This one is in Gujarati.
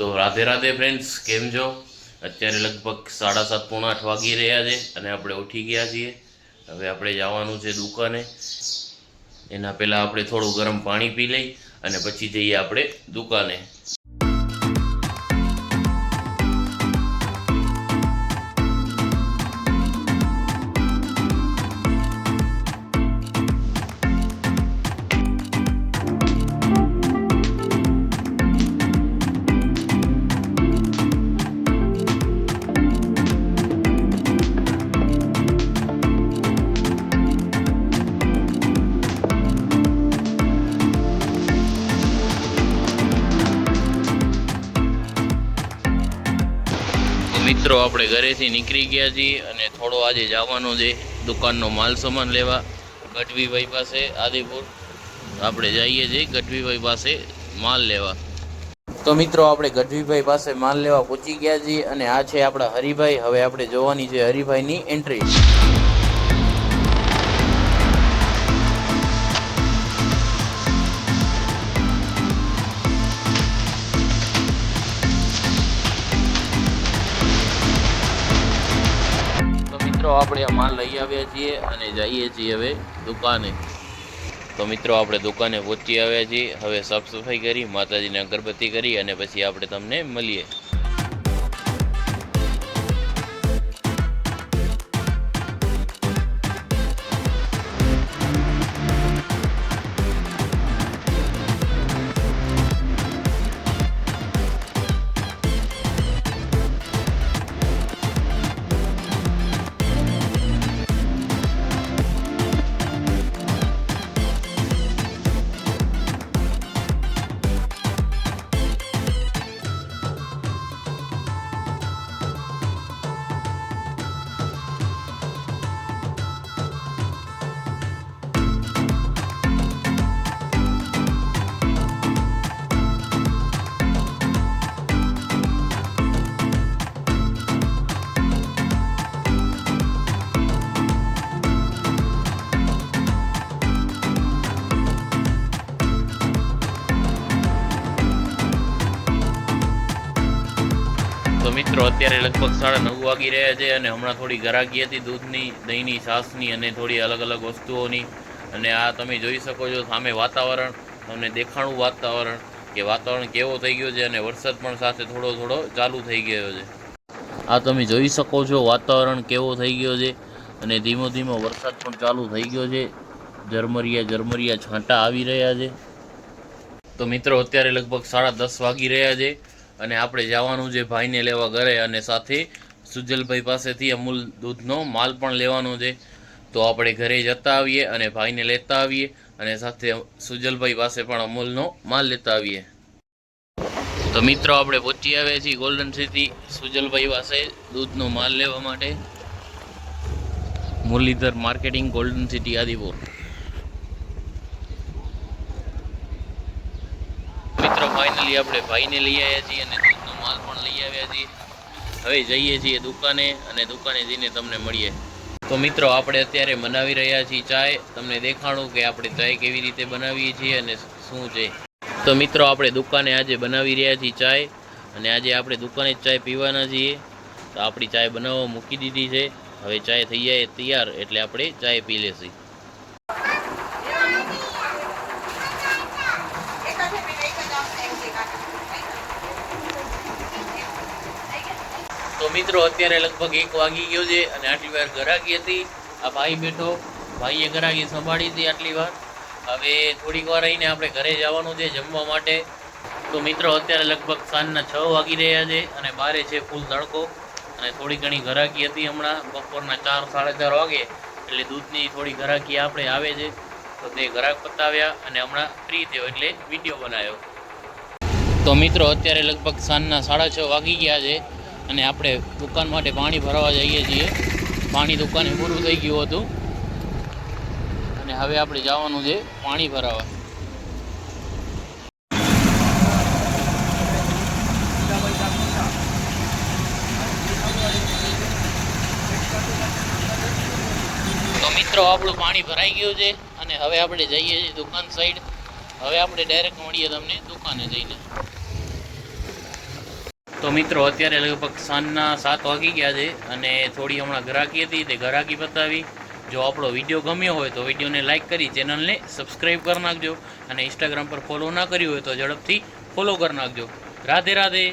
તો રાધે રાધે ફ્રેન્ડ્સ કેમ છો? અત્યારે લગભગ સાડા સાત, પોણા આઠ વાગી રહ્યા છે અને આપણે ઉઠી ગયા છીએ. હવે આપણે જવાનું છે દુકાને. એના પહેલાં આપણે થોડું ગરમ પાણી પી લઈ અને પછી જઈએ આપણે દુકાને. મિત્રો, આપણે ઘરેથી નીકળી ગયા છીએ અને થોડો આજે જવાનો છે. દુકાનનો માલ સામાન લેવા ગઢવીભાઈ પાસે, આદિપુર. આપણે જઈએ છીએ ગઢવીભાઈ પાસે માલ લેવા. તો મિત્રો, આપણે ગઢવીભાઈ પાસે માલ લેવા પહોંચી ગયા છીએ અને આ છે આપણા હરિભાઈ. હવે આપણે જોવાની છે હરિભાઈની એન્ટ્રી મિત્રો, આપણે આ માલ લઈ આવ્યા છીએ અને જઈએ છીએ હવે દુકાને. તો મિત્રો, આપણે દુકાને પહોંચી આવ્યા છીએ. હવે સાફ સફાઈ કરી, માતાજીને અગરબત્તી કરી અને પછી આપણે તમને મળીએ. તો મિત્રો, અત્યારે લગભગ સાડા નવ વાગી રહ્યા છે અને હમણાં થોડી ગરાકી હતી દૂધની, દહીંની, છાશની અને થોડી અલગ અલગ વસ્તુઓની. અને આ તમે જોઈ શકો છો સામે વાતાવરણ, તમને દેખાણું વાતાવરણ કે વાતાવરણ કેવો થઈ ગયો છે અને વરસાદ પણ સાથે થોડો થોડો ચાલુ થઈ ગયો છે. આ તમે જોઈ શકો છો વાતાવરણ કેવો થઈ ગયો છે અને ધીમો ધીમો વરસાદ પણ ચાલુ થઈ ગયો છે. ઝરમરિયા ઝરમરિયા છાંટા આવી રહ્યા છે. તો મિત્રો, અત્યારે લગભગ સાડા દસ વાગી રહ્યા છે. અને આપણે જવાનું છે ભાઈને લેવા ઘરે અને સાથે સુજલભાઈ પાસેથી અમૂલ દૂધનો માલ પણ લેવાનો છે. તો આપણે ઘરે જતા આવીએ અને ભાઈને લેતા આવીએ અને સાથે સુજલભાઈ પાસે પણ અમૂલનો માલ લેતા આવીએ. તો મિત્રો, આપણે પહોંચી આવ્યા છીએ ગોલ્ડન સિટી સુજલભાઈ પાસે દૂધનો માલ લેવા માટે. Muralidhar marketing golden city Adipur મિત્રો ફાઇનલી આપણે ભાઈને લઈ આવ્યા છીએ અને દૂધનો માલ પણ લઈ આવ્યા છીએ. હવે જઈએ છીએ દુકાને અને દુકાને જઈને તમને મળીએ. તો મિત્રો, આપણે અત્યારે બનાવી રહ્યા છીએ ચાય. તમને દેખાણું કે આપણે ચાય કેવી રીતે બનાવીએ છીએ અને શું છે. તો મિત્રો, આપણે દુકાને આજે બનાવી રહ્યા છીએ ચાય અને આજે આપણે દુકાને જ ચાય પીવાના છીએ. તો આપણી ચાય બનાવવા મૂકી દીધી છે. હવે ચાય થઈ જાય તૈયાર એટલે આપણે ચાય પી લેશી. મિત્રો, અત્યારે લગભગ એક વાગી ગયો છે અને આટલી વાર ગરાગી હતી. આ ભાઈ બેઠો, ભાઈએ ગરાગી સંભાળી હતી આટલી વાર. હવે થોડીક વાર રહીને આપણે ઘરે જવાનું છે જમવા માટે. તો મિત્રો, અત્યારે લગભગ સાંજના છ વાગી રહ્યા છે અને બારે છે ફૂલ તડકો. અને થોડી ઘણી ઘરાકી હતી હમણાં, બપોરના ચાર, સાડા ચાર વાગે. એટલે દૂધની થોડી ઘરાકી આપણે આવે છે. તો તે ઘરાક પતાવ્યા અને હમણાં ફ્રી થયો એટલે વીડિયો બનાવ્યો. તો મિત્રો, અત્યારે લગભગ સાંજના સાડા છ વાગી ગયા છે. અને આપણે દુકાન માટે પાણી ભરવા જઈએ છીએ. પાણી દુકાને પૂરું થઈ ગયું હતું. અને હવે આપણે જવાનું છે પાણી ભરાવા. મિત્રો, આપણું પાણી ભરાઈ ગયું છે અને હવે આપણે જઈએ છીએ દુકાન સાઈડ હવે આપણે ડાયરેક્ટ મળીએ તમને દુકાને જઈને. તો મિત્રો, અત્યારે લગભગ સાંજના સાત વાગી ગયા છે અને થોડી હમણાં ગ્રાહકી હતી, તે ગ્રાહકી બતાવી. જો આપણો વીડિયો ગમ્યો હોય તો વિડીયોને લાઇક કરી, ચેનલને સબસ્ક્રાઈબ કરી નાખજો અને ઇન્સ્ટાગ્રામ પર ફોલો ના કર્યું હોય તો ઝડપથી ફોલો કરી નાખજો. રાધે રાધે.